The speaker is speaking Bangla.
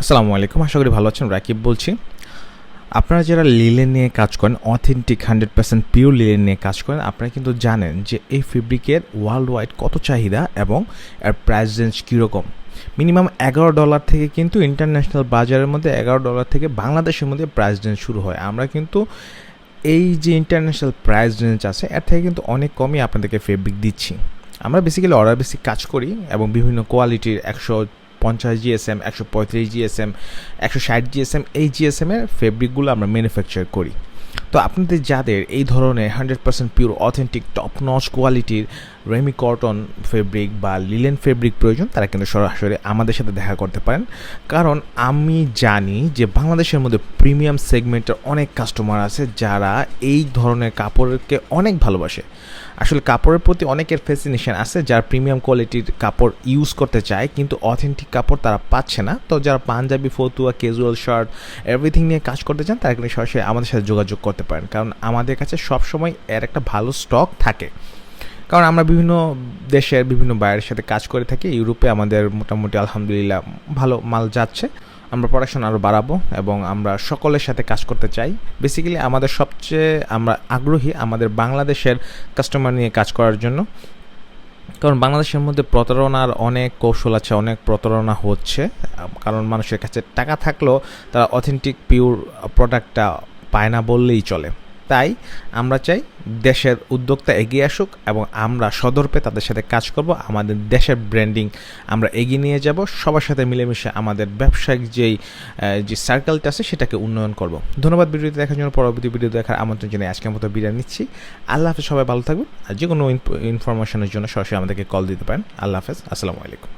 আসসালামু আলাইকুম, আশা করি ভালো আছেন, রাকিব বলছি। আপনারা যারা লিলেন নিয়ে কাজ করেন authentic hundred percent pure linen নিয়ে কাজ করেন, আপনারা কিন্তু জানেন যে এই ফেব্রিকের ওয়ার্ল্ড ওয়াইড কত চাহিদা এবং এর প্রাইস রেঞ্জ কীরকম। মিনিমাম এগারো ডলার থেকে কিন্তু ইন্টারন্যাশনাল বাজারের মধ্যে এগারো ডলার থেকে বাংলাদেশের মধ্যে প্রাইস রেঞ্জ শুরু হয়। আমরা কিন্তু এই যে ইন্টারন্যাশনাল প্রাইস রেঞ্জ আছে, এর থেকে কিন্তু অনেক কমই আপনাদেরকে ফেব্রিক দিচ্ছি। আমরা বেসিক্যালি অর্ডার বেসি কাজ করি এবং বিভিন্ন কোয়ালিটির একশো পঞ্চাশ জিএসএম একশো পঁয়ত্রিশ জিএসএম একশো ষাট জিএসএম এই জিএসএমের ফেব্রিকগুলো আমরা ম্যানুফ্যাকচার করি। তো আপনাদের যাদের এই ধরনের hundred percent pure authentic top notch কোয়ালিটির রেমি কটন ফেব্রিক বা লিলেন ফেব্রিক প্রয়োজন, তারা কিন্তু সরাসরি আমাদের সাথে দেখা করতে পারেন। কারণ আমি জানি যে বাংলাদেশের মধ্যে প্রিমিয়াম সেগমেন্টের অনেক কাস্টমার আছে যারা এই ধরনের কাপড়কে অনেক ভালোবাসে। আসলে কাপড়ের প্রতি অনেকের ফ্যাসিনেশন আছে যারা প্রিমিয়াম কোয়ালিটির কাপড় ইউজ করতে চায়, কিন্তু অথেন্টিক কাপড় তারা পাচ্ছে না। তো যারা পাঞ্জাবি, ফতুয়া ক্যাজুয়াল শার্ট এভরিথিং নিয়ে কাজ করতে চান, তারা কিন্তু সরাসরি আমাদের সাথে যোগাযোগ করতে পারেন। কারণ আমাদের কাছে সবসময় এর একটা ভালো স্টক থাকে। কারণ আমরা বিভিন্ন দেশের বিভিন্ন বাইরের সাথে কাজ করে থাকি। ইউরোপে আমাদের মোটামুটি আলহামদুলিল্লাহ ভালো মাল যাচ্ছে। আমরা পড়াশোনা আরও বাড়াবো এবং আমরা সকলের সাথে কাজ করতে চাই। বেসিক্যালি আমাদের সবচেয়ে, আমরা আগ্রহী আমাদের বাংলাদেশের কাস্টমার নিয়ে কাজ করার জন্য। কারণ বাংলাদেশের মধ্যে প্রতারণার অনেক কৌশল আছে, অনেক প্রতারণা হচ্ছে। কারণ মানুষের কাছে টাকা থাকলেও তারা অথেন্টিক পিওর প্রোডাক্টটা পায় না বললেই চলে। তাই আমরা চাই দেশের উদ্যোক্তা এগিয়ে আসুক এবং আমরা সদর্পে তাদের সাথে কাজ করব, আমাদের দেশের ব্র্যান্ডিং আমরা এগিয়ে নিয়ে যাব, সবার সাথে মিলেমিশে আমাদের ব্যবসায়িক যেই যে সার্কেলটা আছে সেটাকে উন্নয়ন করব। ধন্যবাদ ভিডিওটি দেখার জন্য, পরবর্তী ভিডিও দেখার আমন্ত্রণ জানিয়ে আজকের মতো বিদায় নিচ্ছি। আল্লাহ হাফেজ, সবাই ভালো থাকবেন। আর যে কোনো ইনফরমেশনের জন্য সরাসরি আমাদেরকে কল দিতে পারেন। আল্লাহ হাফেজ, আসসালামু আলাইকুম।